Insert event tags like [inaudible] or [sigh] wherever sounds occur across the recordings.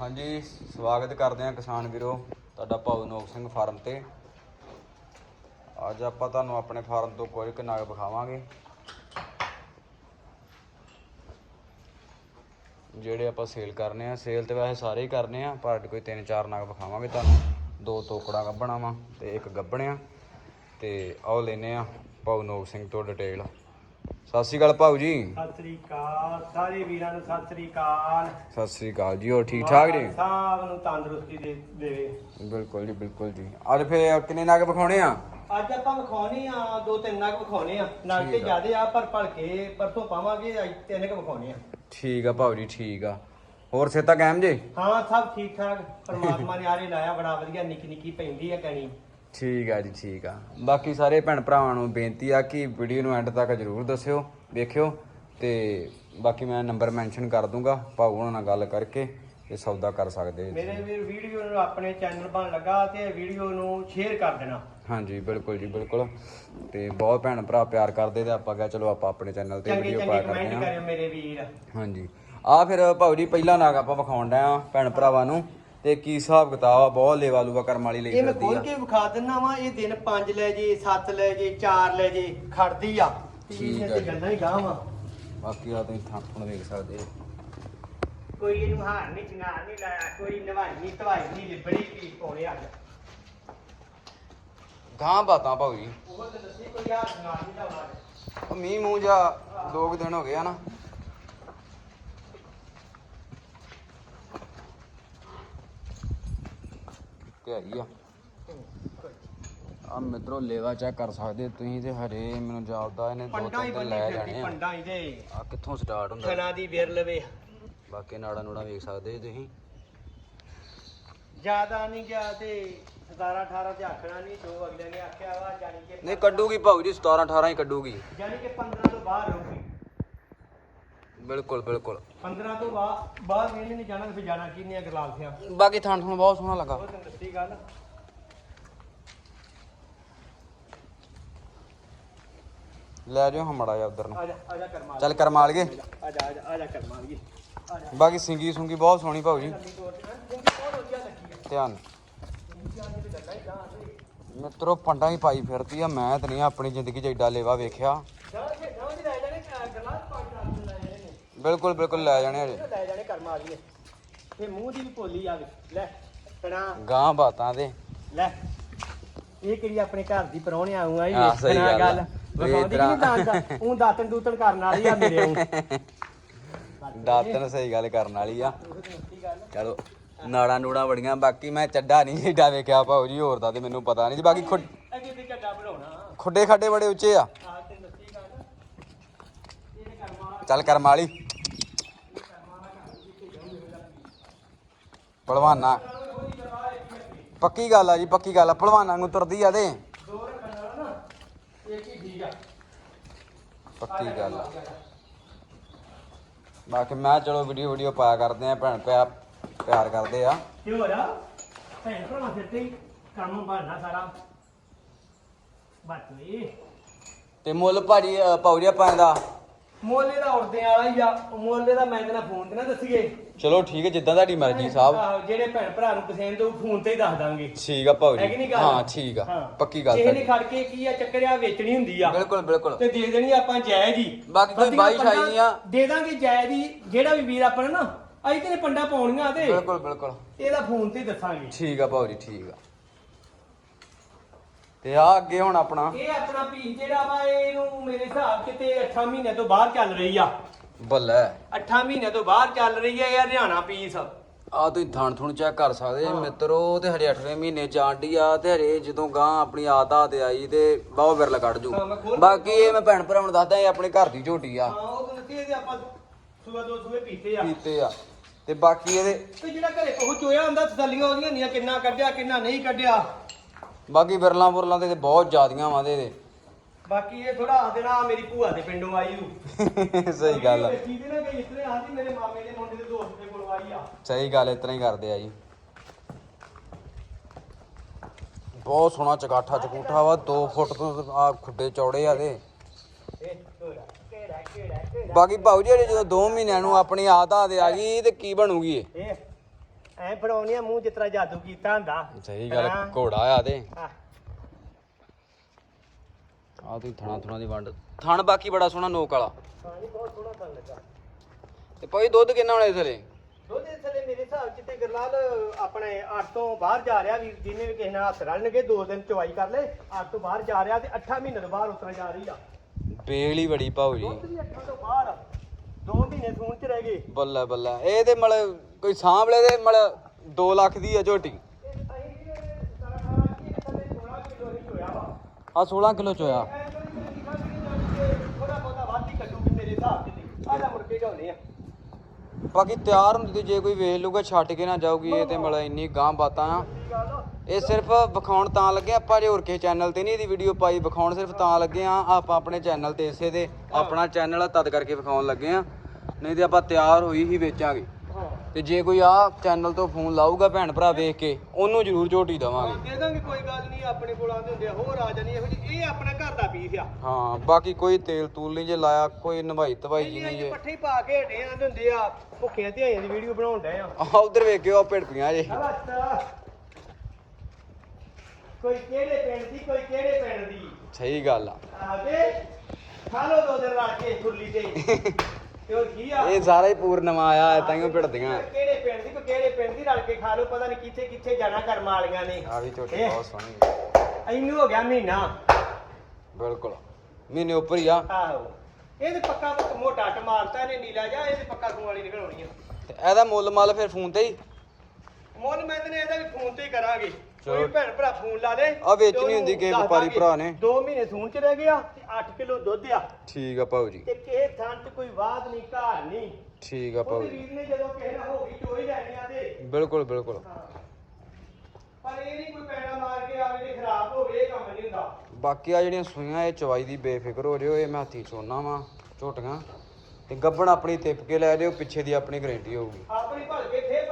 ਹਾਂਜੀ, ਸਵਾਗਤ ਕਰਦੇ ਹਾਂ ਕਿਸਾਨ ਵੀਰੋ, ਤੁਹਾਡਾ ਭਾਊ ਨੋਕ ਸਿੰਘ ਫਾਰਮ ਤੇ। ਅੱਜ ਆਪਾਂ ਤੁਹਾਨੂੰ ਆਪਣੇ ਫਾਰਮ ਤੋਂ ਕੁਝ ਕੁ ਨਾਗ ਵਿਖਾਵਾਂਗੇ, ਜਿਹੜੇ ਆਪਾਂ ਸੇਲ ਕਰਨੇ ਆ। ਸੇਲ ਤੇ ਵੈਸੇ ਸਾਰੇ ਹੀ ਕਰਨੇ ਆ, ਪਰ ਅੱਜ ਕੋਈ ਤਿੰਨ ਚਾਰ ਨਾਗ ਵਿਖਾਵਾਂਗੇ ਤੁਹਾਨੂੰ। ਦੋ ਤੋਕੜਾ ਗੱਭਣਾ ਵਾ ਤੇ ਇੱਕ ਗੱਭਣਿਆ ਤੇ ਆਓ ਲੈਨੇ ਆ ਭਾਊ ਨੋਕ ਸਿੰਘ ਤੋਂ ਡਿਟੇਲ। ਸਤਿ ਸ਼੍ਰੀ ਅਕਾਲ ਭਾਊ ਜੀ। ਸਤਿ ਸ੍ਰੀ ਅਕਾਲ ਸਾਰੇ ਵੀਰਾਂ ਨੂੰ ਸਤਿ ਸ੍ਰੀ ਅਕਾਲ। ਸਤਿ ਸ਼੍ਰੀ ਅਕਾਲ ਜੀ ਹੋਰ ਠੀਕ ਠਾਕ ਜੀ? ਸਭ ਨੂੰ ਤੰਦਰੁਸਤੀ ਦੇ ਦੇਵੇ। ਬਿਲਕੁਲ ਜੀ ਬਿਲਕੁਲ ਜੀ। ਅੱਜ ਫੇਰ ਕਿੰਨੇ ਨਗ ਵਿਖਾਉਣੇ ਆ? ਅੱਜ ਆਪਾਂ ਵਿਖਾਉਣੇ ਆ ਦੋ ਤਿੰਨ ਨਗ ਵਿਖਾਉਣੇ ਆ। ਨਗ ਤੇ। ਜ਼ਿਆਦੇ ਆ ਪਰ ਭਲਕੇ ਪਰਸੋਂ ਪਾਵਾਂਗੇ ਅੱਜ ਤਿੰਨ ਕੁ ਵਿਖਾਉਣੇ ਆ। ਠੀਕ ਆ ਭਾਊ ਜੀ ਠੀਕ ਆ। ਹੋਰ ਸੇਤਾ ਕਾਇਮ ਜੇ? ਹਾਂ ਸਭ ਠੀਕ ਠਾਕ। ਪਰਮਾਤਮਾ ਨੇ ਆਰੇ ਲਾਇਆ ਬੜਾ ਵਧੀਆ ਨਿੱਕੀ ਨਿੱਕੀ ਪੈਂਦੀ ਆ ਕਣੀ। ਠੀਕ ਆ ਜੀ ਠੀਕ ਆ। ਬਾਕੀ ਸਾਰੇ ਭੈਣ ਭਰਾਵਾਂ ਨੂੰ ਬੇਨਤੀ ਆ ਕਿ ਵੀਡੀਓ ਨੂੰ ਐਂਡ ਤੱਕ ਜਰੂਰ ਦੱਸਿਓ ਵੇਖਿਓ ਤੇ ਬਾਕੀ ਮੈਂ ਨੰਬਰ ਮੈਂਸ਼ਨ ਕਰ ਦੂੰਗਾ ਭਾਊ ਉਹਨਾਂ ਨਾਲ ਗੱਲ ਕਰਕੇ ਇਹ ਸੌਦਾ ਕਰ ਸਕਦੇ ਜੀ। ਮੇਰੇ ਵੀਰ ਵੀਡੀਓ ਨੂੰ ਆਪਣੇ ਚੈਨਲ ਬਣ ਲੱਗਾ ਤੇ ਵੀਡੀਓ ਨੂੰ ਸ਼ੇਅਰ ਕਰ ਦੇਣਾ। ਹਾਂਜੀ ਬਿਲਕੁਲ ਜੀ ਬਿਲਕੁਲ। ਤੇ ਬਹੁਤ ਭੈਣ ਭਰਾ ਪਿਆਰ ਕਰਦੇ ਤੇ ਆਪਾਂ ਕਿਹਾ ਚਲੋ ਆਪਾਂ ਆਪਣੇ ਚੈਨਲ ਤੇ ਚੰਗੇ ਵੀਡੀਓ ਚੰਗੇ ਪਾ ਕਰਦੇ ਕਮੈਂਟ ਹਾਂ। ਕਰਿਓ ਮੇਰੇ ਵੀਰ। ਹਾਂਜੀ। ਆ ਫਿਰ ਭਾਊ ਜੀ ਪਹਿਲਾ ਨਾਗ ਆਪਾਂ ਵਿਖਾਉਣ ਡਿਆ ਭੈਣ ਭਰਾਵਾਂ ਨੂੰ। ਤੇ ਕੀ ਹਿਸਾਬ ਕਿਤਾਬ ਆ? ਬਹੁਤ ਲੇਵਾ ਲੂਵਾ ਕਰਮ ਵਾਲੀ ਲਈ ਇਹ ਮੈਂ ਫਿਰਦੀ ਖੋਲ ਆ। ਕੇ ਵਿਖਾ ਦਿੰਨਾ ਵਾ ਇਹ ਦਿਨ 5 ਲੈ ਜੇ 7 ਲੈ ਜੇ 4 ਲੈ ਜੇ ਖੜਦੀ ਆ। ਠੀਕ ਠੀਕ ਆ ਹੈ ਜੀ। ਗੱਲਾਂ ਹੀ ਗਾਂ ਵਾ। ਬਾਕੀ ਆ ਤੁਸੀਂ ਥਾਂ ਥੁਣ ਵੇਖ ਸਕਦੇ ਜੀ। ਕੋਈ ਇਹਨੂੰ ਹਾਰ ਨਹੀਂ ਚਿੰਗਾਰ ਨਹੀਂ ਲਾਇਆ ਕੋਈ ਨਵਾਈ ਨਹੀਂ ਧਵਾਈ ਨਹੀਂ ਲਿਬੜੀ ਪੀ ਪਾਉਣੇ ਅੱਜ ਗਾਂ ਬਾਤਾਂ ਭਾਊ ਜੀ। ਉਹ ਤੇ ਦੱਸੀ ਕੋਈ ਹਾਰ ਚਿੰਗਾਰ ਨਹੀਂ ਲਾਉਣਾ। ਉਹ ਮੀਂਹ ਮੂੰਹ ਜਾ ਦੋ ਕੁ ਦਿਨ ਹੋ ਗਏ ਆ ਨਾ। ਤੇ ਆਈ ਆ। ਆ ਮਿੱਤਰੋ ਲੇਵਾ ਚੈੱਕ ਕਰ ਸਕਦੇ ਤੁਸੀਂ ਤੇ ਹਰੇ ਮੈਨੂੰ ਜਾਪਦਾ ਇਹਨੇ ਦੋ ਪੰਡਾਂ ਹੀ ਤਿੰਨ ਦਿਨ ਬੰਨੀ ਲੈ ਫਿਰਦੀ ਜਾਣੇ ਆ। ਪੰਡਾਂ ਹੀ ਤੇ। ਆ ਕਿੱਥੋਂ ਸਟਾਰਟ ਹੁੰਦਾ? ਖਣਾ ਦੀ ਵੇਰ ਲਵੇ ਬਾਕੀ ਨਾੜਾ ਨੂੜਾ ਵੇਖ ਸਕਦੇ ਜੀ ਤੁਸੀਂ। ਜ਼ਿਆਦਾ ਨਹੀਂ ਗਿਆ ਤੇ 17 18 ਤੇ ਆਖਣਾ ਨਹੀਂ ਦੋ ਅਗਲੇ ਨੇ ਆਖਿਆ ਵਾ ਜਾਨੀ ਕਿ ਨਹੀਂ ਕੱਢੂਗੀ ਭਾਊ ਜੀ 17 18 ਹੀ ਕੱਢੂਗੀ। ਜਾਨੀ ਕਿ 15 ਤੋਂ ਬਾਹਰ ਰਹੂਗੀ। ਬਿਲਕੁਲ ਬਿਲਕੁਲ। 15 ਤੋਂ ਬਾਅਦ ਬਾਹਰ ਇਹਨੇ ਨਹੀਂ ਜਾਣਾ ਤੇ ਫਿਰ ਜਾਣਾ ਕੀ ਨਹੀਂ ਅਗਲਾਲ ਸਿਆ। ਬਾਕੀ ਥਾਂ ਥੁਣ ਬਹੁਤ ਸੋਹਣਾ ਲੱਗਾ। ਉਹ ਤੈਨੂੰ ਦੱਸੀ ਗੱਲ। ਲੈ ਜਾਓ ਹਮੜਾ ਜਾ ਉਧਰ ਨੂੰ। ਆ ਜਾ ਆ ਜਾ ਕਰਮਾ ਚੱਲ ਕਰਮਾ ਲਈਏ ਆ ਜਾ ਆ ਜਾ ਆ ਜਾ ਕਰਮਾ ਲਈਏ ਆ ਜਾ। ਬਾਕੀ ਸਿੰਗੀ ਸੁੰਗੀ ਬਹੁਤ ਸੋਹਣੀ ਭਾਊ ਜੀ। ਕੰਨੀ ਤੋੜ ਕੇ ਨਾ ਜਿੰਦੀ ਬਹੁਤ ਵਧੀਆ ਲੱਗੀ ਆ। ਧਿਆਨ। ਜਿੰਦੀ ਆ ਜਿਹੜੀ ਗੱਲਾਂ ਹੀ ਗਾਂ ਤੇ। ਮਿੱਤਰੋ ਪੰਡਾਂ ਹੀ ਪਾਈ ਫਿਰਦੀ ਆ ਮੈਂ ਤਾਂ ਨਹੀਂ ਆਪਣੀ ਜ਼ਿੰਦਗੀ 'ਚ ਏਡਾ ਲੇਵਾ ਵੇਖਿਆ ਗਾਂ ਕੇ ਗਾਂ ਦੀ ਲੈ ਜਾਣੇ ਚਾਰ ਗੱਲਾਂ ਪੰਜ ਰਾਤ ਨੂੰ ਲੈ ਜਾਣੇ ਨੇ ਬਿਲਕੁਲ ਬਿਲਕੁਲ ਲੈ ਜਾਣੇ ਹਜੇ। ਇਹ ਲੈ ਜਾਣੇ ਕਰਮਾ ਲਈਏ ਇਹ ਮੂੰਹ ਦੀ ਵੀ ਭੋਲੀ ਆ ਗਈ। ਲੈ ਕਣਾ ਗਾਂ ਬਾਤਾਂ ਦੇ। ਲੈ ਇਹ ਕਿਹੜੀ ਆਪਣੇ ਘਰ ਦੀ ਪਰੌਣੇ ਆਉਂ ਆਈ ਹਾਂ, ਸਹੀ ਵੇਖਣਾ ਗੱਲ ਆ। ਗੱਲ। ਵਿਖਾਉਂਦੀ ਨਹੀਂ ਦਾਂਦਾ ਉਹ ਦਾਤਨ ਦੂਤਨ ਕਰਨ ਵਾਲੀ ਆ ਮੇਰੇ ਉਹ ਦਾਤਨ ਸਹੀ ਗੱਲ ਕਰਨ ਵਾਲੀ ਆ। ਚਲੋ ਨਾੜਾਂ ਨੂੜਾਂ ਬੜੀਆਂ ਬਾਕੀ ਮੈਂ ਚੱਡਾ ਨਹੀਂ ਏਡਾ ਵੇਖਿਆ ਭਾਊ ਜੀ ਹੋਰ ਦਾ ਤੇ ਮੈਨੂੰ ਪਤਾ ਨਹੀਂ। ਜੀ ਬਾਕੀ ਖੁੱਡ ਅੱਗੇ ਤੇ ਚੱਡਾ ਬਣਾਉਣਾ ਖੁੱਡੇ ਖਾਡੇ ਬੜੇ ਉੱਚੇ ਆ। ਆ ਤੇ ਦੱਸੀ ਗੱਲ ਇਹਨੇ ਕਰਮਾ ਚੱਲ ਕਰਮ ਵਾਲੀ। ਭਲਵਾਨਾ ਪੱਕੀ ਗੱਲ ਆ ਜੀ ਪੱਕੀ ਗੱਲ ਆ। ਭਲਵਾਨਾਂ ਨੂੰ ਤੁਰਦੀ ਆ ਤੇ। ਪੱਕੀ ਗੱਲ ਆ। ਬਾਕੀ ਮੈਂ ਚਲੋ ਵੀਡੀਓ ਵੀਡੀਓ ਪਾਇਆ ਕਰਦੇ ਆ ਭੈਣ ਪਿਆ ਪਿਆਰ ਕਰਦੇ ਆ। ਕੀ ਹੋ ਰਿਹਾ? ਭੈਣ ਭਰਾ ਫਿਰ ਤੇ ਕੰਮ ਬਣਨਾ ਸਾਰਾ। ਇਹ ਤੇ ਮੁੱਲ ਭਾਜੀ ਅ, ਭਾਊ ਜੀ ਆਪਾਂ ਇਹਦਾ। ਮੋਲੇ ਦਾ ਉੜਦੇ ਵਾਲਾ ਹੀ ਆ ਮੋਲੇ ਦਾ ਮੈਂ ਤੇਰਾ ਫੋਨ ਤੇ ਨਾ ਦੱਸੀਏ। ਚਲੋ ਠੀਕ ਹੈ ਜਿੱਦਾਂ ਤੁਹਾਡੀ ਮਰਜ਼ੀ ਸਾਹਿਬ। ਆਹੋ, ਜਿਹੜੇ ਭੈਣ ਭਰਾ ਨੂੰ ਪਸੰਦ ਉਹ ਫੋਨ ਤੇ ਹੀ ਦੱਸ ਦਾਂਗੇ। ਠੀਕ ਆ ਭਾਊ ਹੈ ਕਿ ਨਹੀਂ ਜੀ ਗੱਲ? ਹਾਂ ਠੀਕ ਆ। ਹਾਂ। ਪੱਕੀ ਗੱਲ ਕਿਸੇ ਨੇ ਤੁਹਾਡੀ। ਖੜ ਕੇ ਕੀ ਆ ਚੱਕਰ ਆ ਵੇਚਣੀ ਹੁੰਦੀ ਆ। ਬਿਲਕੁਲ ਬਿਲਕੁਲ। ਤੇ ਦੇ ਦੇਣੀ ਆਪਾਂ ਜਾਇਜ਼ ਹੀ। ਬਾਕੀ ਕੋਈ ਬਾਈ ਸ਼ਾਈ ਨਹੀਂ ਆ। ਦੇ ਦਾਂਗੇ ਜਾਇਜ਼ ਹੀ ਜਿਹੜਾ ਵੀ ਵੀਰ ਆਪਾਂ ਨੇ ਅਸੀਂ ਤੇਰੇ ਪੰਡਾ ਪਾਉਣੀਆਂ ਤੇ। ਬਿਲਕੁਲ ਬਿਲਕੁਲ। ਇਹਦਾ ਫੋਨ ਤੇ ਹੀ ਦੱਸਾਂਗੇ। ਠੀਕ ਆ ਭਾਊ ਜੀ ਠੀਕ ਆ। ਤੇ ਆ ਅੱਗੇ ਹੁਣ ਆਪਣਾ। ਇਹ ਆਪਣਾ ਪੀਸ ਜਿਹੜਾ ਵਾ ਇਹਨੂੰ ਮੇਰੇ ਹਿਸਾਬ ਕਿਤੇ 8 ਮਹੀਨੇ ਤੋਂ ਬਾਹਰ ਚੱਲ ਰਹੀ ਆ। ਬੱਲੇ। 8 ਮਹੀਨੇ ਤੋਂ ਬਾਹਰ ਚੱਲ ਰਹੀ ਆ ਇਹ ਹਰਿਆਣਾ ਪੀਸ ਆ ਤੁਸੀਂ ਥਣ ਥੁਣ ਚੈੱਕ ਕਰ ਸਕਦੇ ਜੀ ਮਿੱਤਰੋ ਤੇ ਹਰੇ 8ਵੇਂ ਮਹੀਨੇ ਜਾਂਡੀ ਆ ਤੇ ਹਰੇ ਜਦੋਂ ਗਾਂ ਆਪਣੀ ਆਤਾ ਤੇ ਆਈ ਤੇ ਬਹੁਤ ਵਿਰਲ ਕੱਢ ਜੂ। ਹਾਂ, ਮੈਂ ਖੋਲ- ਬਾਕੀ ਇਹ ਮੈਂ ਭੈਣ ਭਰਾਵਾਂ ਨੂੰ ਦੱਸਦਾ ਇਹ ਆਪਣੇ ਘਰ ਦੀ ਝੋਟੀ ਆ। ਹਾਂ ਉਹ ਤਾਂ ਨਤੀ ਇਹਦੇ ਆਪਾਂ ਸੂਆ ਦੋ ਸੂਏ ਪੀਤੇ ਆ। ਪੀਤੇ ਆ। ਤੇ ਬਾਕੀ ਇਹਦੇ ਤੇ ਜਿਹੜਾ ਘਰੇ ਕੋਹ ਚੋਇਆ ਹੁੰਦਾ ਤਸੱਲੀਆਂ ਉਹਦੀਆਂ ਹੁੰਦੀਆਂ ਕਿੰਨਾ ਕੱਢਿਆ ਕਿੰਨਾ ਨਹੀਂ ਕੱਢਿਆ। ਬਾਕੀ ਵਿਰਲਾਂ ਬੁਰਲਾਂ ਤੇ ਬਹੁਤ ਜ਼ਿਆਦੀਆਂ ਵਾਂ ਦੇ ਬਾਕੀ ਇਹ ਥੋੜਾ ਆ ਦੇਣਾ ਮੇਰੀ ਭੂਆ ਦੇ ਪਿੰਡੋਂ ਆਈ ਹੂ [laughs] ਸਹੀ ਗੱਲ ਆ। ਵੇਚੀ ਦੀ ਨਾ ਕਿ ਇਸ ਤਰ੍ਹਾਂ ਆਦੀ ਮੇਰੇ ਮਾਮੇ ਦੇ ਮੁੰਡੇ ਦੇ ਦੋਸਤ ਦੇ ਕੋਲ ਆਈ ਆ। ਸਹੀ ਗੱਲ ਇਤਨਾ ਹੀ ਕਰਦੇ ਆ ਜੀ। ਬਹੁਤ ਸੋਹਣਾ ਚਗਾਠਾ ਚਕੂਠਾ ਵਾ 2 ਫੁੱਟ ਤੋਂ ਆ ਖੁੱਡੇ ਚੌੜੇ ਆ ਦੇ। ਇਹ ਕਿਹੜਾ ਕਿਹੜਾ ਕਿਹੜਾ ਬਾਕੀ ਭਾਊ ਜੀ ਹਜੇ ਜਦੋਂ 2 ਮਹੀਨਿਆਂ ਨੂੰ ਆਪਣੀ ਆਦਤ ਆ ਤੇ ਆ ਗਈ ਤੇ ਕੀ ਬਣੂਗੀ ਇਹ? ਇਹ ਐ ਫੜਾਉਣੀ ਆ ਮੂੰਹ ਜਿਸ ਤਰ੍ਹਾਂ ਜਾਦੂ ਕੀਤਾ ਹੁੰਦਾ। ਸਹੀ ਗੱਲ ਹਾਂ। ਘੋੜਾ ਆ ਤੇ। ਆ ਤੁਸੀਂ ਥਣਾ ਥਣਾ ਦੀ ਵੰਡ ਥਣ ਬਾਕੀ ਬੜਾ ਸੋਹਣਾ ਨੋਕ ਵਾਲਾ। ਪਾਣੀ ਬਹੁਤ ਸੋਹਣਾ ਤਾਂ ਲੱਗਾ। ਤੇ ਭਾਈ ਦੁੱਧ ਕਿੰਨਾ ਹੋਣਾ ਇਸ ਵੇਲੇ? ਦੁੱਧ ਇਸ ਵੇਲੇ ਮੇਰੇ ਹਿਸਾਬ ਚ ਤੇ ਗਰਲਾਲ ਆਪਣੇ 8 ਤੋਂ ਬਾਹਰ ਜਾ ਰਿਹਾ ਵੀਰ ਜਿਹਨੇ ਵੀ ਕਿਸੇ ਨਾਲ ਹੱਥ ਰਲਣਗੇ ਦੋ ਦਿਨ ਚਵਾਈ ਕਰ ਲੈ 8 ਤੋਂ ਬਾਹਰ ਜਾ ਰਿਹਾ ਤੇ 8 ਮਹੀਨੇ ਤੋਂ ਬਾਹਰ ਉਤਰ ਜਾ ਰਹੀ ਆ। ਬੇਲ ਹੀ ਬੜੀ ਭਾਊ ਜੀ। ਦੁੱਧ ਵੀ 8 ਤੋਂ ਬਾਹਰ ਆ। ਦੋ ਮਹੀਨੇ ਸੂਣ ਚ ਰਹਿ ਗਏ। ਬੱਲਾ ਬੱਲਾ ਇਹ ਤੇ ਮਤਲਬ ਕੋਈ ਸਾਂਭਲੇ ਦੇ ਮਤਲਬ 2 ਲੱਖ ਦੀ ਆ ਝੋਟੀ। ਇਹ ਅਸੀਂ ਵੀ ਇਹ 17 18 ਕੀ ਥੱਲੇ 16 ਕਿਲੋ ਹੀ ਆ 16 ਕਿਲੋ ਚ ਬਾਕੀ ਤਿਆਰ ਹੁੰਦੀ ਤੇ ਜੇ ਕੋਈ ਵੇਖ ਲੂਗਾ ਛੱਡ ਕੇ ਨਾ ਜਾਊਗੀ, ਇਹ ਤੇ ਮਤਲਬ ਇੰਨੀ ਗਾਂ ਬਾਤਾਂ ਆ। ਇਹ ਸਿਰਫ ਵਿਖਾਉਣ ਤਾਂ ਲੱਗੇ ਆਪਾਂ ਜੇ ਹੋਰ ਕਿਸੇ ਚੈਨਲ ਤੇ ਨਹੀਂ ਇਹਦੀ ਵੀਡੀਓ ਪਾਈ, ਵਿਖਾਉਣ ਸਿਰਫ ਤਾਂ ਲੱਗੇ ਆ, ਆਪਾਂ ਆਪਣੇ ਚੈਨਲ ਤੇ ਇਸੇ ਦੇ, ਆਪਣਾ ਚੈਨਲ ਆ, ਤਦ ਕਰਕੇ ਵਿਖਾਉਣ ਲੱਗੇ ਆ। ਨਹੀਂ ਤੇ ਆਪਾਂ ਤਿਆਰ ਹੋਈ ਹੀ ਵੇਚਾਂਗੇ। ਤੇ ਜੇ ਕੋਈ ਆ ਚੈਨਲ ਤੋਂ ਫੋਨ ਲਾਊਗਾ ਭੈਣ ਭਰਾ ਵੇਖ ਕੇ ਉਹਨੂੰ ਜ਼ਰੂਰ ਝੋਟੀ ਦਵਾਂਗੇ। ਦੇ ਦਾਂਗੇ ਕੋਈ ਗੱਲ ਨਹੀਂ ਆਪਣੇ ਕੋਲ ਆਉਂਦੇ ਹੁੰਦੇ ਆ ਹੋਰ ਆ ਜਾਣੀ ਇਹੋ ਜਿਹੀ ਇਹ ਆਪਣਾ ਘਰ ਦਾ ਪੀਸ ਆ। ਹਾਂ ਬਾਕੀ ਕੋਈ ਤੇਲ ਤੂਲ ਨਹੀਂ ਜੇ ਲਾਇਆ ਕੋਈ ਨਵਾਈ ਤਵਾਈ ਜੀ ਨਹੀਂ ਜੇ। ਪੱਠੇ ਹੀ ਪਾ ਕੇ ਹਟੇ ਆਂਦੇ ਹੁੰਦੇ ਆ ਭੁੱਖੀਆਂ ਧਿਆਈਆਂ ਦੀ ਵੀਡੀਓ ਬਣਾਉਣ ਡਏ ਆ। ਆ ਉਧਰ ਵੇਖਿਓ ਆ ਭਿੜਪੀਆਂ ਜੇ। ਕੋਈ ਕਿਹੜੇ ਪਿੰਡ ਦੀ ਕੋਈ ਕਿਹੜੇ ਪਿੰਡ ਦੀ? ਸਹੀ ਗੱਲ ਆ। ਆ ਕੇ ਖਾ ਲੋ ਦੋ ਦਿਨ ਰੱਖ ਕੇ ਖੁਰਲੀ ਤੇ। [laughs] ਆ ਇਹ ਸਾਰਾ ਹੀ ਪੂਰ ਨਵਾਂ ਆਇਆ ਹੈ ਤਾਂਹੀਓ ਭਿੜਦੀਆਂ। ਕਿਹੜੇ ਪਿੰਡ ਦੀ ਕੋਈ ਕਿਹੜੇ ਪਿੰਡ ਦੀ ਰਲ ਕੇ ਖਾ ਲੋ ਪਤਾ ਨਹੀਂ ਕਿੱਥੇ ਕਿੱਥੇ ਜਾਣਾ ਕਰਮ ਵਾਲੀਆਂ ਨੇ। ਆ ਵੀ ਝੋਟੀ ਇਹ, ਬਹੁਤ ਸੋਹਣੀ। ਇਹਨੂੰ ਹੋ ਗਿਆ ਮਹੀਨਾ। ਬਿਲਕੁਲ। ਮਹੀਨੇ ਉੱਪਰ ਹੀ ਆ। ਆਹੋ। ਇਹ ਤੇ ਪੱਕਾ ਮੋਟਾ ਟਮਾਰਤਾ ਇਹਨੇ ਨੀਲਾ ਜਾ ਇਹ ਤੇ ਪੱਕਾ ਖੂਨ ਵਾਲੀ ਨਿਕਲਣੀ ਆ। ਤੇ ਇਹਦਾ ਮੁੱਲ ਮੱਲ ਫਿਰ ਫੋਨ ਤੇ ਹੀ। ਮੁੱਲ ਮੈਂ ਤੇ ਇਹਦਾ ਵੀ ਫੋਨ ਤੇ ਹੀ ਕਰਾਂਗੇ। ਕੋਈ ਭੈਣ ਭਰਾ ਫੋਨ ਲਾ ਦੇ। ਆ ਵੇਚਣੀ ਹੁੰਦੀ ਕਿਸੇ ਵਪਾਰੀ। ਭਰਾ ਨੇ। ਦੋ ਮਹੀਨੇ ਸੂਣ ਚ ਰਹਿ ਗਿਆ ਤੇ 8 ਕਿਲੋ ਦੁੱਧ ਆ। ਠੀਕ ਆ ਭਾਊ ਜੀ। ਤੇ ਕਿਸੇ ਥਾਂ ਤੇ ਕੋਈ ਵਾਦ ਨਹੀਂ ਘਾਰ ਨਹੀਂ। ਠੀਕ ਆ ਉਹਦੀ ਜੀ। ਰੀਤ ਨੇ ਜਦੋਂ ਕਿਸੇ ਨਾਲ ਹੋ ਗਈ ਚੋਈ ਲੈਣੀ ਆ ਤੇ। ਬਿਲਕੁਲ ਬਿਲਕੁਲ। ਪਰ ਇਹ ਨਹੀਂ ਕੋਈ ਪੈਣਾ ਮਾਰ ਕੇ ਆਵੇ ਤੇ ਖਰਾਬ ਹੋਵੇ ਇਹ ਕੰਮ ਨਹੀਂ ਹੁੰਦਾ। ਬਾਕੀ ਆ ਜਿਹੜੀਆਂ ਸੂਈਆਂ ਇਹ ਚਵਾਈ ਦੀ ਬੇਫਿਕਰ ਹੋ ਜਿਓ ਇਹ ਮੈਂ ਹੱਥੀ ਸੋਨਾ ਵਾ ਝੋਟੀਆਂ। ਤੇ ਗੱਬਣ ਆਪਣੀ ਤਿਪ ਕੇ ਲੈ ਲਿਓ ਪਿੱਛੇ ਦੀ ਆਪਣੀ ਗਾਰੰਟੀ ਹੋਊਗੀ। ਆਪਣੀ ਭਲਕੇ ਫੇਰ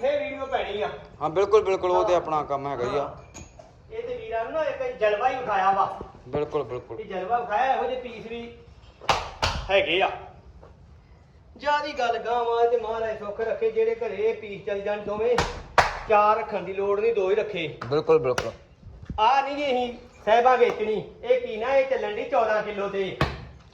ਫੇਰ ਵੀਡੀਓ ਪੈਣੀ ਆ। ਹਾਂ ਬਿਲਕੁਲ ਬਿਲਕੁਲ ਉਹ ਤੇ ਆਪਣਾ ਕੰਮ ਹੈਗਾ ਹੀ ਆ। ਇਹ ਤੇ ਵੀਰਾਂ ਨੂੰ ਨਾ ਇੱਕ ਜਲਵਾ ਹੀ ਵਿਖਾਇਆ ਵਾ। ਬਿਲਕੁਲ ਬਿਲਕੁਲ। ਇਹ ਜਲਵਾ ਵਿਖਾਇਆ ਇਹੋ ਜਿਹੇ ਪੀਸ ਵੀ ਹੈਗੇ ਆ। ਜਿਆਦੀ ਗੱਲ ਗਾਵਾਂ ਤੇ ਮਹਾਰਾਜ ਸੁੱਖ ਰੱਖੇ ਜਿਹੜੇ ਘਰੇ ਪੀਸ ਚੱਲ ਜਾਣ ਦੋਵੇਂ ਚਾਰ ਰੱਖਣ ਦੀ ਲੋੜ ਨਹੀਂ ਦੋ ਹੀ ਰੱਖੇ। ਬਿਲਕੁਲ ਬਿਲਕੁਲ। ਆ ਨਹੀਂ ਜੀ ਅਸੀਂ ਸਹਿਬਾ ਵੇਚਣੀ ਇਹ ਕੀਨਾ ਇਹ ਚੱਲਣ ਦੀ 14 ਕਿਲੋ ਤੇ।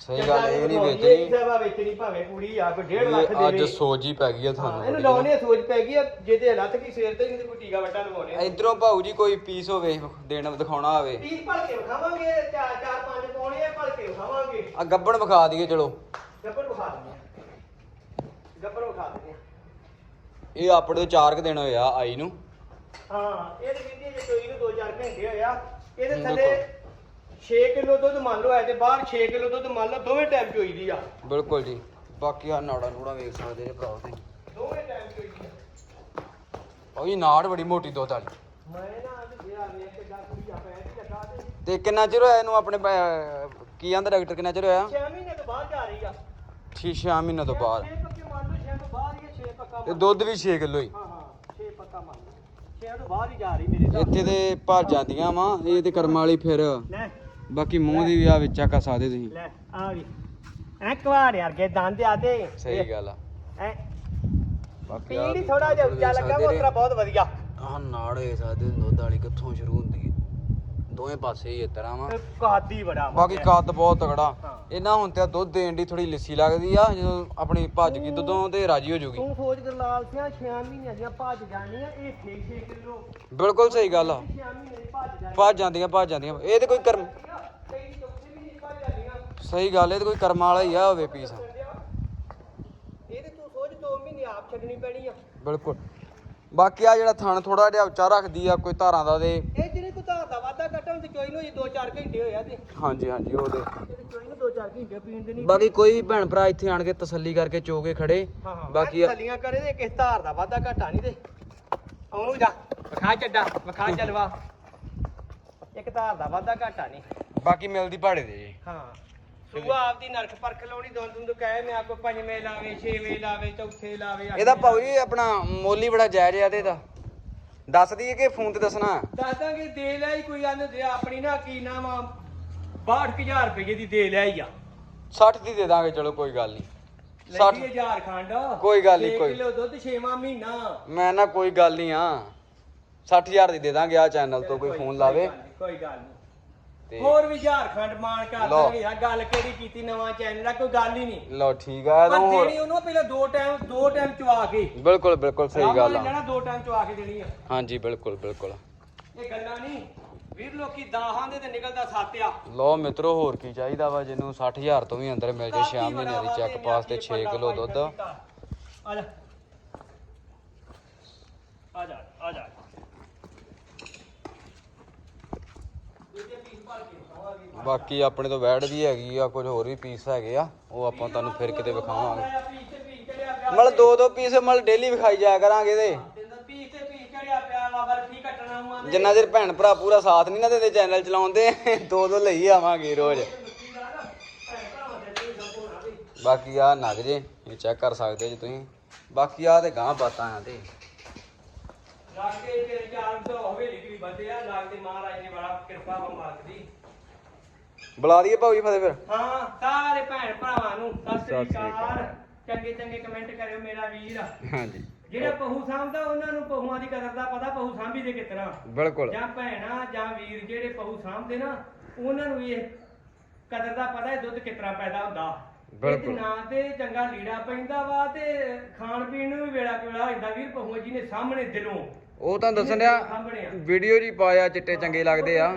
ਸਹੀ ਗੱਲ ਇਹ ਨਹੀਂ ਇਹ ਵੇਚਣੀ। ਸਹਿਬਾ ਵੇਚਣੀ ਭਾਵੇਂ ਕੁੜੀ ਆ ਕੋਈ 1.5 ਲੱਖ ਇਹ ਅੱਜ ਸੋਜੀ ਪੈ ਗਈ ਆ ਹਾਂ, ਤੁਹਾਨੂੰ ਇਹਨੂੰ ਲਾਉਣੇ ਸੋਚ ਪੈ ਗਈ ਆ ਜਿਹਦੇ ਲੱਤ ਕੀ ਸੇਰ ਤੇ ਜਿਹਦੇ ਕੋਈ ਟੀਕਾ ਵੱਟਾ ਲਵਾਉਣੇ ਆ। ਇਧਰੋਂ ਭਾਊ ਜੀ ਕੋਈ ਪੀਸ ਹੋਵੇ ਦੇਣ ਦਿਖਾਉਣਾ ਹੋਵੇ। ਪੀਸ ਭਰ ਕੇ ਵਿਖਾਵਾਂਗੇ ਚਾਰ ਚਾਰ ਪੰਜ ਪਾਉਣੇ ਆ ਭਰ ਕੇ ਵਿਖਾਵਾਂਗੇ। ਆ ਗੱਬਣ ਵਿਖਾ ਦਈਏ ਚਲੋ। ਗੱਬਰ ਵਿਖਾ ਦਿੰਦੇ ਆ। ਗੱਬਰ ਵਿਖਾ ਦਿੰਦੇ ਆ। ਇਹ ਆਪਣੇ ਤੋਂ 4 ਕੁ ਦਿਨ ਹੋਇਆ ਆਈ ਨੂੰ। ਹਾਂ ਇਹਦੇ ਵਿੱਚ ਜੇ ਚੋਈ ਨੂੰ 2-4 ਘੰਟੇ ਹੋਇਆ ਇਹਦੇ ਥੱਲੇ 6 ਕਿਲੋ ਦੁੱਧ ਮੰਨ ਲਓ ਐ ਤੇ ਬਾਹਰ 6 ਕਿਲੋ ਦੁੱਧ ਮੰਨ ਲਓ ਦੋਵੇਂ ਟਾਈਮ ਚੋਈ ਦੀ ਆ। ਬਿਲਕੁਲ ਜੀ। ਬਾਕੀ ਆ ਨਾੜਾ ਨੂੜਾ ਵੇਖ ਸਕਦੇ ਜੇ ਭਰਾ ਤੁਸੀਂ। ਦੋਵੇਂ ਟਾਈਮ ਚੋਈ ਦੀ ਆ। ਉਹ ਜੀ ਨਾੜ ਬੜੀ ਮੋਟੀ ਦੁੱਧ ਵਾਲੀ। ਮੈਂ ਨਾ ਅੱਜ ਗਿਆ ਵੇਖ ਕੇ ਗਾ ਕੁੜੀ ਆ ਪੈਣ ਦੀ ਲੱਗਾ ਤੇ। ਤੇ ਕਿੰਨਾ ਚਿਰ ਹੋਇਆ ਇਹਨੂੰ ਆਪਣੇ ਪ- ਕੀ ਆਂਦਾ ਡਾਕਟਰ ਕਿੰਨਾ ਚਿਰ ਹੋਇਆ? 6 ਮਹੀਨੇ ਤੋਂ ਬਾਅਦ ਜਾ ਰਹੀ ਆ। 6 ਮਹੀਨੇ ਤੋਂ ਬਾਅਦ। 6 ਪੱਕੇ ਮੰਨ ਲਓ 6 ਤੋਂ ਬਾਅਦ ਹੀ 6 ਪੱਕਾ ਤੇ ਮੰਨ ਦੁੱਧ ਵੀ 6 ਕਿਲੋ ਹੀ। ਹਾਂ ਹਾਂ 6 ਪੱਕਾ ਮੰਨ ਲਓ। 6 ਤੋਂ ਬਾਅਦ ਹੀ ਜਾ ਰਹੀ ਮੇਰੇ ਇੱਥੇ ਤੇ ਭਰ ਜਾਂਦੀਆਂ ਵਾ ਇਹ ਤੇ ਕਰਮ ਵਾਲੀ ਫਿਰ। ਲੈ ਬਾਕੀ ਮੂੰਹ ਦੀ ਵੀ ਆ ਵਿੱਚ ਤੁਸੀਂ। ਲੈ ਆ ਵੀ। ਐ ਕਵਾੜ ਯਾਰ ਕੇ ਦੰਦ ਆ ਤੇ। ਸਹੀ ਗੱਲ ਆ। ਐ। ਬਾਕੀ ਆਹ ਪੀੜੀ ਵੀ ਥੋੜਾ ਜਿਹਾ ਉੱਚਾ ਲੱਗਾ ਸਕਦੇ ਨੇ। ਮੋਤਰਾ ਬਹੁਤ ਵਧੀਆ। ਆਹ ਨਾੜ ਹੋਏ ਸਕਦੇ ਨੇ ਦੁੱਧ ਵਾਲੀ ਕਿੱਥੋਂ ਸ਼ੁਰੂ ਹੁੰਦੀ ਹੈ? ਦੋਵੇਂ ਪਾਸੇ ਹੀ ਇਸ ਤਰ੍ਹਾਂ ਵਾ। ਕਾਦੀ ਬੜਾ ਵਾ। ਬਾਕੀ ਕੱਦ ਬਹੁਤ ਤਗੜਾ। ਇਹਨਾਂ ਹੁਣ ਤੇ ਆ ਦੁੱਧ ਦੇਣ ਦੀ ਥੋੜੀ ਲਿੱਸੀ ਲੱਗਦੀ ਆ ਜਦੋਂ ਆਪਣੀ ਭੱਜ ਗਈ ਦੁੱਧੋਂ ਤੇ ਰਾਜੀ ਹੋ ਜੂਗੀ। ਤੂੰ ਸੋਚ ਗਰਲਾਲ ਸਿਆ 6 ਮਹੀਨਿਆਂ ਦੀਆਂ ਭੱਜ ਜਾਣੀਆਂ ਇਹ 6 ਕਿਲੋ। ਬਿਲਕੁਲ ਸਹੀ ਗੱਲ ਆ। 6 ਮਹੀਨੇ ਦੀ ਭੱਜ ਜਾਣੀ ਭੱਜ ਜਾਂਦੀਆਂ ਭੱਜ ਜਾਂਦੀਆਂ। ਇਹ ਤੇ ਕੋਈ ਕਰਮ ਕਈ ਚੌਥੇ ਵੀ ਨਹੀਂ ਭੱਜ ਜਾਂਦੀਆਂ ਸਹੀ ਗੱਲ ਇਹ ਤੇ ਕੋਈ ਕਰਮ ਵਾਲਾ ਹੀ ਆ ਹੋਵੇ ਪੀਸ ਇਹ ਤੇ ਤੂੰ ਸੋਚ 2 ਮਹੀਨੇ ਆਪ ਛੱਡਣੀ ਪੈਣੀ ਆ। ਬਿਲਕੁਲ। ਬਾਕੀ ਆ ਜਿਹੜਾ ਥਣ ਥੋੜਾ ਜਿਹਾ ਉੱਚਾ ਰੱਖਦੀ ਆ ਕੋਈ ਧਾਰਾਂ ਦਾ ਦੇ ਇਹ ਜਿਹੜੇ ਕੋ ਧਾਰ ਦਾ ਵਾਧਾ ਘਟਣ ਤੇ ਚੋਈ ਨੂੰ 2-4 ਘੰਟੇ ਹੋਇਆ ਤੇ। ਹਾਂਜੀ ਹਾਂਜੀ ਉਹਦੇ ਇਹਦੇ ਚੋਈ ਨੂੰ 2-4 ਘੰਟੇ ਪੀਣ ਦੇ ਨਹੀਂ। ਬਾਕੀ ਕੋਈ ਵੀ ਭੈਣ ਭਰਾ ਇੱਥੇ ਆਣ ਕੇ ਤਸੱਲੀ ਕਰਕੇ ਚੋ ਕੇ ਖੜੇ। ਹਾਂ ਹਾਂ ਬਾਕੀ ਥੱਲੀਆਂ ਕਰੇ ਤੇ ਕਿਸ ਧਾਰ ਦਾ ਵਾਧਾ ਘਾਟਾ ਨਹੀਂ ਤੇ। ਆਉਣੂ ਜਾ। ਵਿਖਾ ਚੱਡਾ ਵਿਖਾ ਚਲਵਾ। ਇੱਕ ਧਾਰ ਦਾ ਵਾਧਾ ਘਾਟਾ ਨਹੀਂ। ਬਾਕੀ ਮਿਲਦੀ ਪਹਾੜੇ ਦੇ ਜੀ ਹਾਂ। ਸੂਆ ਆਪਦੀ ਨਰਕ ਪਰਖ ਲਾਉਣੀ ਦੋਨ ਤੁੰਦ ਕਹੇ ਮੈਂ ਕੋ ਪੰਜਵੇਂ ਲਾਵੇ ਛੇਵੇਂ ਲਾਵੇ ਚੌਥੇ ਲਾਵੇ ਇਹਦਾ ਭਾਊ ਜੀ ਆਪਣਾ ਮੋਲੀ ਬੜਾ ਜਾਇਜ਼ ਆ ਤੇ ਇਹਦਾ ਦੱਸ ਦਈਏ ਕਿ ਫੋਨ ਤੇ ਦੱਸਣਾ? ਦੱਸ ਦਾਂਗੇ ਦੇ ਹੀ ਕੋਈ ਆਂਦੇ ਦੇ ਆਪਣੀ ਨਾ ਕੀ ਨਾਮ ਆ 62000 ਰੁਪਏ ਦੀ ਦੇ ਹੀ ਆ। 60 ਦੀ ਦੇ ਦਾਂਗੇ ਚਲੋ ਕੋਈ ਗੱਲ ਨਹੀਂ ਸੱਠ। ਲੈਂਦੀ ਹਜ਼ਾਰ ਖੰਡ। ਕੋਈ ਗੱਲ ਨੀ, ਛੇ ਕੋਈ। ਕਿਲੋ ਦੁੱਧ 6ਵਾਂ ਮਹੀਨਾ। ਮੈਂ ਨਾ ਕੋਈ ਗੱਲ ਨਹੀਂ ਆ। 60000 ਦੀ ਦੇ ਦਾਂਗੇ ਆ ਚੈਨਲ ਤੋਂ ਕੋਈ ਫੋਨ ਲਾਵੇ। ਕੋਈ ਗੱਲ ਨਹੀਂ ਤੇ ਹੋਰ ਵੀ ਹਜ਼ਾਰ ਖੰਡ ਮਾਨ ਕਰ ਲਓ। ਦਾਂਗੇ ਆ ਗੱਲ ਕਿਹੜੀ ਕੀਤੀ ਨਵਾਂ ਚੈਨਲ ਆ ਕੋਈ ਗੱਲ ਹੀ ਨਹੀਂ। ਲਓ ਠੀਕ ਆ ਪਰ ਤਾਂ ਹੋਰ ਦੇਣੀ ਉਹਨੂੰ ਪਹਿਲਾਂ ਦੋ ਟਾਈਮ ਦੋ ਟਾਈਮ ਚਵਾ ਕੇ। ਬਿਲਕੁਲ ਬਿਲਕੁਲ ਸਹੀ ਗੱਲ ਆ। ਲੈਣਾ ਦੋ ਟਾਈਮ ਚਵਾ ਕੇ ਦੇਣੀ ਆ। ਹਾਂਜੀ ਬਿਲਕੁਲ ਬਿਲਕੁਲ। ਇਹ ਗੱਲਾਂ ਨਹੀਂ। ਵੀਰ ਲੋਕੀ ਦਾਹਾਂ ਦੇ ਤੇ ਨਿਕਲਦਾ ਸੱਤ ਆ। ਲਓ ਮਿੱਤਰੋ ਹੋਰ ਕੀ ਚਾਹੀਦਾ ਵਾ? ਜਿਹਨੂੰ 60000 ਤੋਂ ਵੀ ਅੰਦਰ ਮਿਲ ਜੇ 6 ਕਾਫੀ ਮਹੀਨਿਆਂ ਦੀ ਚੈੱਕ ਪਾਸ ਤੇ ਤੇ 6 ਕਿਲੋ ਦੁੱਧ। ਆ ਜਾ ਆ ਜਾ ਆ ਜਾ ਦੂਜੇ ਪੀਸ ਭਰ ਕੇ ਖਾਵਾਂਗੇ ਬਾਕੀ ਆਪਣੇ ਤੋਂ ਵੈੜ ਵੀ ਹੈਗੀ ਆ, ਕੁਝ ਹੋਰ ਵੀ ਪੀਸ ਹੈਗੇ ਆ, ਉਹ ਆਪਾਂ ਤੁਹਾਨੂੰ ਫਿਰ ਕਿਤੇ ਵਿਖਾਵਾਂਗੇ। ਪੀਸ ਦੋ ਦੋ ਪੀਸ ਮਤਲਬ ਡੇਲੀ ਵਿਖਾਈ ਜਾਇਆ ਕਰਾਂਗੇ ਤੇ ਜਿੰਨਾ ਚਿਰ ਭੈਣ ਭਰਾ ਪੂਰਾ ਸਾਥ ਨਹੀਂ ਨਾ ਦਿੰਦੇ ਚੈਨਲ ਚਲਾਉਂਦੇ, ਦੋ ਦੋ ਲਈ ਆਵਾਂਗੇ ਰੋਜ਼। ਬਾਕੀ ਆ ਨਗ ਜੇ, ਇਹ ਚੈੱਕ ਕਰ ਸਕਦੇ ਜੀ ਤੁਸੀਂ। ਬਾਕੀ ਆ ਤੇ ਗਾਂ ਬਾਤਾਂ ਆ ਤੇ। ਲੱਗ ਤੇਰੇ ਚਾਰ ਤੋਂ ਹੋਵੇ ਲਿਖੀ ਬੰਦੇ ਆ, ਲੱਗ ਮਹਾਰਾਜ ਨੇ ਬੜਾ ਕਿਰਪਾ ਵਾ ਦੀ ਬੁਲਾ ਦਈਏ ਭਾਊ ਜੀ ਫਤਿਹ ਫਿਰ। ਹਾਂ ਸਾਰੇ ਭੈਣ ਭਰਾਵਾਂ ਨੂੰ ਸਤਿ ਸਤਿ ਸ੍ਰੀ ਸ੍ਰੀ ਅਕਾਲ। ਅਕਾਲ। ਚੰਗੇ ਚੰਗੇ ਕਮੈਂਟ ਕਰਿਓ ਮੇਰਾ ਵੀਰ। ਹਾਂਜੀ। ਜਿਹੜਾ ਪਹੂ ਸਾਂਭਦਾ ਉਹਨਾਂ ਨੂੰ ਪਹੂਆਂ ਦੀ ਕਦਰ ਦਾ ਪਤਾ ਪਹੂ ਸਾਂਭੀ ਦੇ ਕਿਤਨਾ ਬਿਲਕੁਲ। ਜਾਂ ਭੈਣਾ ਜਾਂ ਵੀਰ ਜਿਹੜੇ ਪਹੂ ਸਾਂਭਦੇ ਨਾ ਉਹਨਾਂ ਨੂੰ ਵੀ ਇਹ ਕਦਰ ਦਾ ਪਤਾ ਹੈ ਦੁੱਧ ਕਿਤਨਾ ਪੈਦਾ ਹੁੰਦਾ। ਬਿਲਕੁਲ। ਇਹਦੇ ਨਾਂ ਤੇ ਚੰਗਾ ਲੀੜਾ ਪੈਂਦਾ ਵਾ ਤੇ ਖਾਣ ਪੀਣ ਨੂੰ ਵੀ ਵੇਲਾ ਕੋਲਾ ਹੋ ਜਾਂਦਾ ਵੀਰ ਪਹੂ ਜੀ ਨੇ ਸਾਹਮਣੇ ਦਿਲੋਂ। ਉਹ ਤਾਂ ਦੱਸਣ ਡਿਆ ਸਾਹਮਣੇ ਆ। ਵੀਡੀਓ ਜੀ ਪਾਇਆ ਚਿੱਟੇ ਚੰਗੇ ਲੱਗਦੇ ਆ।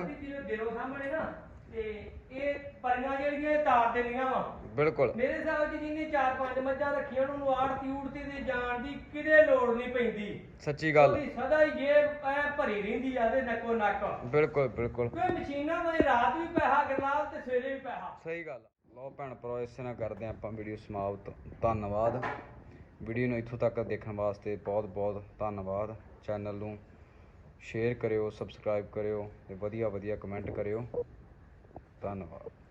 ਦਿਲੋਂ ਸਾਹਮਣੇ ਪਰੀਆਂ ਜਿਹੜੀਆਂ ਇਹ ਤਾਰ ਦੇਣੀਆਂ ਵਾ। ਬਿਲਕੁਲ। ਮੇਰੇ ਹਿਸਾਬ 'ਚ ਜਿਹਨੇ ਚਾਰ ਪੰਜ ਮੱਝਾਂ ਰੱਖੀਆਂ ਉਹਨਾਂ ਨੂੰ ਆੜਤੀ ਊੜਤੀ ਦੇ ਜਾਣ ਦੀ ਕਿਤੇ ਲੋੜ ਨਹੀਂ ਪੈਂਦੀ। ਸੱਚੀ ਗੱਲ। ਉਹਦੀ ਸਦਾ ਹੀ ਜੇਬ ਐ ਭਰੀ ਰਹਿੰਦੀ ਆ ਤੇ ਨੱਕੋ ਨੱਕ। ਬਿਲਕੁਲ ਬਿਲਕੁਲ। ਕੋਈ ਮਸ਼ੀਨਾਂ ਵਾਲੇ ਰਾਤ ਵੀ ਪੈਸਾ ਗਰਨਾਲ ਤੇ ਸਵੇਰੇ ਵੀ ਪੈਸਾ। ਸਹੀ ਗੱਲ। ਲਓ ਭੈਣ ਭਰਾ ਇਸੇ ਨਾਲ ਕਰਦੇ ਆਪਾਂ ਵੀਡੀਓ ਸਮਾਪਤ। ਧੰਨਵਾਦ। ਵੀਡੀਓ ਨੂੰ ਇੱਥੋਂ ਤੱਕ ਦੇਖਣ ਵਾਸਤੇ ਬਹੁਤ ਬਹੁਤ ਧੰਨਵਾਦ। ਚੈਨਲ ਨੂੰ ਸ਼ੇਅਰ ਕਰਿਓ ਸਬਸਕ੍ਰਾਈਬ ਕਰਿਓ ਤੇ ਵਧੀਆ ਵਧੀਆ ਕਮੈਂਟ ਕਰਿਓ। ਧੰਨਵਾਦ।